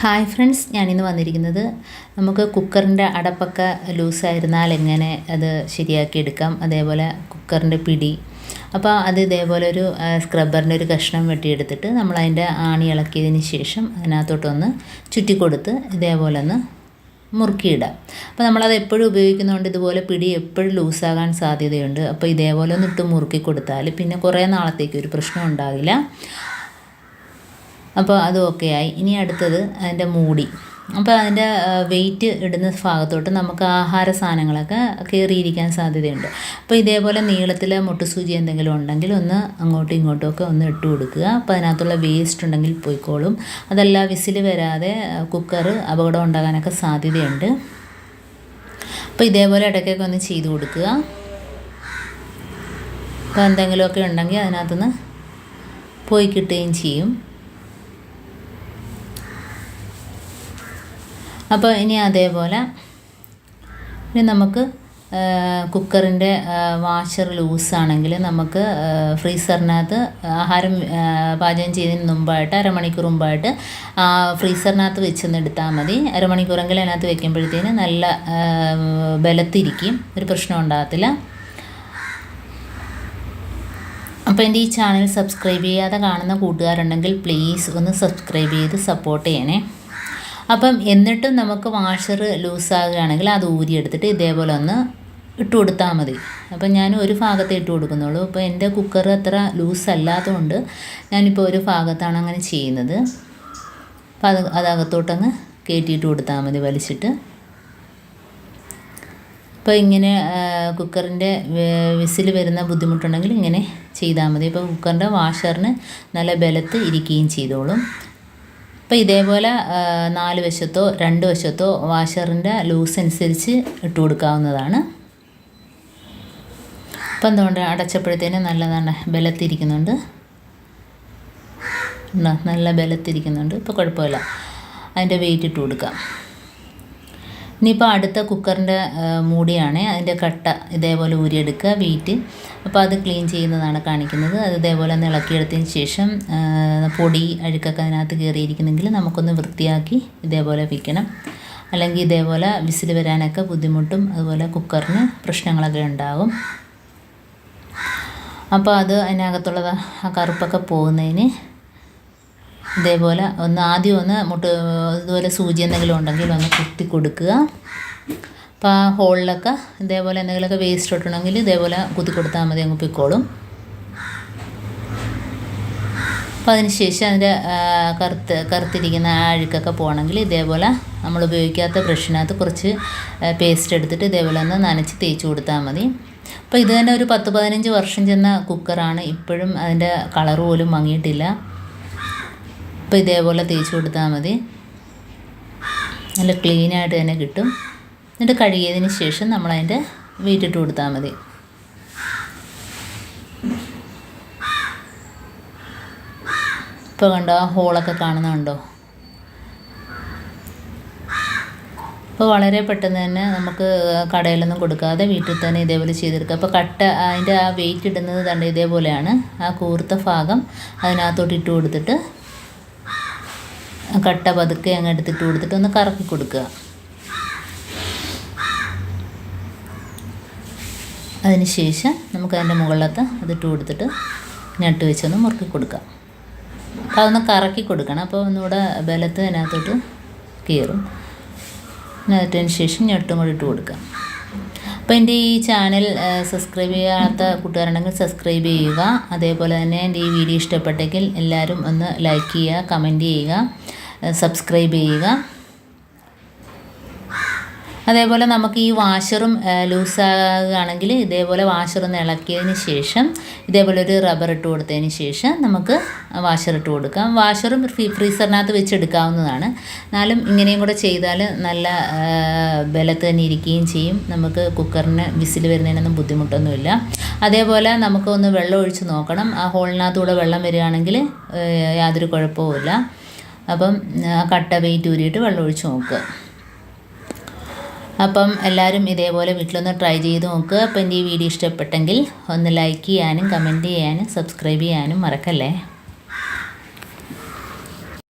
Hi friends ഞാനിന്ന് വന്നിരിക്കുന്നത് നമുക്ക് കുക്കറിന്റെ അടപ്പൊക്കെ ലൂസായിരുന്നാൽ എങ്ങനെ അത് ശരിയാക്കി എടുക്കാം? അതേപോലെ കുക്കറിന്റെ പിടി. അപ്പോൾ അത് ഇതേപോലെ ഒരു സ്ക്രബ്ബറിന്റെ ഒരു കഷ്ണം വെട്ടിയെടുത്തിട്ട് നമ്മൾ അതിന്റെ ആണി ഇളക്കിയതിന് ശേഷം അതിനകത്തോട്ടൊന്ന് ചുറ്റിക്കൊടുത്ത് ഇതേപോലെ ഒന്ന് മുറുക്കിയിടാം. അപ്പോൾ നമ്മളത് എപ്പോഴും ഉപയോഗിക്കുന്നതുകൊണ്ട് ഇതുപോലെ പിടി എപ്പോഴും ലൂസാകാൻ സാധ്യതയുണ്ട്. അപ്പോൾ ഇതേപോലെ ഒന്ന് ഇട്ട് മുറുക്കി കൊടുത്താൽ പിന്നെ കുറേ നാളത്തേക്ക് ഒരു പ്രശ്നം ഉണ്ടാകില്ല. അപ്പോൾ അത് ഓക്കെ ആയി. ഇനി അടുത്തത് അതിന്റെ മൂടി. അപ്പോൾ അതിന്റെ വെയിറ്റ് ഇടുന്ന ഭാഗത്തോട്ട് നമുക്ക് ആഹാര സാധനങ്ങളൊക്കെ കയറിയിരിക്കാൻ സാധ്യതയുണ്ട്. അപ്പോൾ ഇതേപോലെ നീളത്തിൽ മുട്ടുസൂചി എന്തെങ്കിലും ഉണ്ടെങ്കിൽ ഒന്ന് അങ്ങോട്ടും ഇങ്ങോട്ടും ഒക്കെ ഒന്ന് ഇട്ട് കൊടുക്കുക. അപ്പോൾ അതിനകത്തുള്ള വേസ്റ്റ് ഉണ്ടെങ്കിൽ പോയിക്കോളും. അതല്ല വിസിൽ വരാതെ കുക്കർ അപകടം ഉണ്ടാകാനൊക്കെ സാധ്യതയുണ്ട്. അപ്പോൾ ഇതേപോലെ ഇടയ്ക്കൊക്കെ ഒന്ന് ചെയ്ത് കൊടുക്കുക. അപ്പോൾ എന്തെങ്കിലുമൊക്കെ ഉണ്ടെങ്കിൽ അതിനകത്തുനിന്ന് പോയി കിട്ടുകയും ചെയ്യും. അപ്പോൾ ഇനി അതേപോലെ ഇനി നമുക്ക് കുക്കറിന്റെ വാഷർ ലൂസാണെങ്കിൽ നമുക്ക് ഫ്രീസറിനകത്ത് ആഹാരം പാചകം ചെയ്യുന്നതിന് മുമ്പായിട്ട് അരമണിക്കൂർ മുമ്പായിട്ട് ഫ്രീസറിനകത്ത് വെച്ചൊന്ന് എടുത്താൽ മതി. അരമണിക്കൂറെങ്കിലും അതിനകത്ത് വെക്കുമ്പോഴത്തേന് നല്ല ബലത്തിരിക്കും. ഒരു പ്രശ്നം ഉണ്ടാകത്തില്ല. അപ്പോൾ എന്റെ ഈ ചാനൽ സബ്സ്ക്രൈബ് ചെയ്യാതെ കാണുന്ന കൂട്ടുകാരുണ്ടെങ്കിൽ പ്ലീസ് ഒന്ന് സബ്സ്ക്രൈബ് ചെയ്ത് സപ്പോർട്ട് ചെയ്യണേ. അപ്പം എന്നിട്ടും നമുക്ക് വാഷർ ലൂസാകുകയാണെങ്കിൽ അത് ഊരിയെടുത്തിട്ട് ഇതേപോലെ ഒന്ന് ഇട്ട് കൊടുത്താൽ മതി. അപ്പം ഞാൻ ഒരു ഭാഗത്തേ ഇട്ട് കൊടുക്കുന്നുള്ളൂ. അപ്പോൾ എന്റെ കുക്കർ അത്ര ലൂസ് അല്ലാത്തതുകൊണ്ട് ഞാനിപ്പോൾ ഒരു ഭാഗത്താണ് അങ്ങനെ ചെയ്യുന്നത്. അപ്പം അത് അതകത്തോട്ടങ്ങ് കയറ്റിയിട്ട് കൊടുത്താൽ മതി വലിച്ചിട്ട്. അപ്പോൾ ഇങ്ങനെ കുക്കറിന്റെ വിസിൽ വരുന്ന ബുദ്ധിമുട്ടുണ്ടെങ്കിൽ ഇങ്ങനെ ചെയ്താൽ മതി. ഇപ്പോൾ കുക്കറിന്റെ വാഷറിന് നല്ല ബലത്ത് ഇരിക്കുകയും ചെയ്തോളും. അപ്പോൾ ഇതേപോലെ നാല് വശത്തോ രണ്ട് വശത്തോ വാഷറിന്റെ ലൂസ് അനുസരിച്ച് ഇട്ട് കൊടുക്കാവുന്നതാണ്. അപ്പം എന്തുകൊണ്ട് അടച്ചപ്പോഴത്തേനും നല്ലതാണ് ബലത്തിരിക്കുന്നുണ്ട്. നല്ല ബലത്തിരിക്കുന്നുണ്ട്. ഇപ്പോൾ കുഴപ്പമില്ല. അതിന്റെ വെയിറ്റ് ഇട്ട് കൊടുക്കാം. ഇനിയിപ്പോൾ അടുത്ത കുക്കറിന്റെ മൂടിയാണ്. അതിന്റെ കട്ട ഇതേപോലെ ഊരിയെടുക്കുക വീറ്റ്. അപ്പോൾ അത് ക്ലീൻ ചെയ്യുന്നതാണ് കാണിക്കുന്നത്. അത് ഇതേപോലെ ഒന്ന് ഇളക്കിയെടുത്തതിന് ശേഷം പൊടി അഴുക്കൊക്കെ അതിനകത്ത് കയറിയിരിക്കുന്നെങ്കിൽ നമുക്കൊന്ന് വൃത്തിയാക്കി ഇതേപോലെ വയ്ക്കണം അല്ലെങ്കിൽ ഇതേപോലെ വിസിൽ വരാനൊക്കെ ബുദ്ധിമുട്ടും അതുപോലെ കുക്കറിന് പ്രശ്നങ്ങളൊക്കെ ഉണ്ടാകും. അപ്പോൾ അത് അതിനകത്തുള്ളത് ആ കറുപ്പൊക്കെ പോകുന്നതിന് ഇതേപോലെ ഒന്ന് ആദ്യം ഒന്ന് മുട്ട ഇതുപോലെ സൂചി എന്തെങ്കിലും ഉണ്ടെങ്കിൽ ഒന്ന് കുത്തി കൊടുക്കുക. അപ്പോൾ ആ ഹോളിലൊക്കെ ഇതേപോലെ എന്തെങ്കിലുമൊക്കെ വേസ്റ്റ് ഇട്ടണമെങ്കിൽ ഇതേപോലെ കുത്തി കൊടുത്താൽ മതി അങ്ങ് പൊയ്ക്കോളും. അപ്പോൾ അതിന് ശേഷം അതിന്റെ കറുത്ത് കറുത്തിരിക്കുന്ന ആ അഴുക്കൊക്കെ പോകണമെങ്കിൽ ഇതേപോലെ നമ്മൾ ഉപയോഗിക്കാത്ത ബ്രഷിനകത്ത് കുറച്ച് പേസ്റ്റ് എടുത്തിട്ട് ഇതേപോലെ ഒന്ന് നനച്ച് തേച്ച് കൊടുത്താൽ മതി. അപ്പോൾ ഇത് തന്നെ ഒരു പത്ത് പതിനഞ്ച് വർഷം ചെന്ന കുക്കറാണ്. ഇപ്പോഴും അതിന്റെ കളർ പോലും മങ്ങിയിട്ടില്ല. അപ്പോൾ ഇതേപോലെ തേച്ച് കൊടുത്താൽ മതി. നല്ല ക്ലീനായിട്ട് തന്നെ കിട്ടും. എന്നിട്ട് കഴുകിയതിന് ശേഷം നമ്മളതിന്റെ വീട്ടിട്ട് കൊടുത്താൽ മതി. ഇപ്പോൾ കണ്ടോ ആ ഹോളൊക്കെ കാണുന്നുണ്ടോ അപ്പോൾ വളരെ പെട്ടെന്ന് തന്നെ നമുക്ക് കടയിലൊന്നും കൊടുക്കാതെ വീട്ടിൽ തന്നെ ഇതേപോലെ ചെയ്തെടുക്കുക അപ്പോൾ കട്ട അതിന്റെ ആ വെയിറ്റ് ഇടുന്നത് തന്നെ ഇതേപോലെയാണ്. ആ കൂർത്ത ഭാഗം അതിനകത്തോട്ട് ഇട്ട് കൊടുത്തിട്ട് കട്ട പതുക്കെ അങ്ങ് എടുത്തിട്ട് കൊടുത്തിട്ട് ഒന്ന് കറക്കി കൊടുക്കുക. അതിന് ശേഷം നമുക്ക് അതിന്റെ മുകളിലത്തെ അതിട്ട് കൊടുത്തിട്ട് ഞട്ട് വെച്ചൊന്ന് മുറുക്കി കൊടുക്കാം. അപ്പോൾ അതൊന്ന് കറക്കി കൊടുക്കണം. അപ്പോൾ ഒന്നുകൂടെ ബലത്ത് അതിനകത്തോട്ട് കയറും. നട്ടതിന് ശേഷം ഞെട്ടും കൂടി ഇട്ട് കൊടുക്കാം. അപ്പോൾ എന്റെ ഈ ചാനൽ സബ്സ്ക്രൈബ് ചെയ്യാത്ത കൂട്ടുകാരുണ്ടെങ്കിൽ സബ്സ്ക്രൈബ് ചെയ്യുക. അതേപോലെ തന്നെ എന്റെ ഈ വീഡിയോ ഇഷ്ടപ്പെട്ടെങ്കിൽ എല്ലാവരും ഒന്ന് ലൈക്ക് ചെയ്യുക കമന്റ് ചെയ്യുക. സബ്സ്ക്രൈബ് ചെയ്യുക. അതേപോലെ നമുക്ക് ഈ വാഷറും ലൂസാകുകയാണെങ്കിൽ ഇതേപോലെ വാഷറൊന്ന് ഇളക്കിയതിന് ശേഷം ഇതേപോലെ ഒരു റബ്ബർ ഇട്ട് കൊടുത്തതിന് ശേഷം നമുക്ക് വാഷർ ഇട്ട് കൊടുക്കാം. വാഷറും ഫ്രീ ഫ്രീസറിനകത്ത് വെച്ചെടുക്കാവുന്നതാണ് എന്നാലും ഇങ്ങനെയും കൂടെ ചെയ്താൽ നല്ല ബലത്ത് തന്നെ ഇരിക്കുകയും ചെയ്യും. നമുക്ക് കുക്കറിന് വിസിൽ വരുന്നതിനൊന്നും ബുദ്ധിമുട്ടൊന്നുമില്ല. അതേപോലെ നമുക്ക് ഒന്ന് വെള്ളം ഒഴിച്ച് നോക്കണം. ആ ഹോളിനകത്തൂടെ വെള്ളം വരികയാണെങ്കിൽ യാതൊരു കുഴപ്പവുമില്ല. അപ്പം കട്ട വെയിറ്റ് ഊരിയിട്ട് വെള്ളം ഒഴിച്ച് നോക്കുക അപ്പം എല്ലാവരും ഇതേപോലെ വീട്ടിലൊന്ന് ട്രൈ ചെയ്ത് നോക്കുക അപ്പം എന്റെ ഈ വീഡിയോ ഇഷ്ടപ്പെട്ടെങ്കിൽ ഒന്ന് ലൈക്ക് ചെയ്യാനും കമന്റ് ചെയ്യാനും സബ്സ്ക്രൈബ് ചെയ്യാനും മറക്കല്ലേ?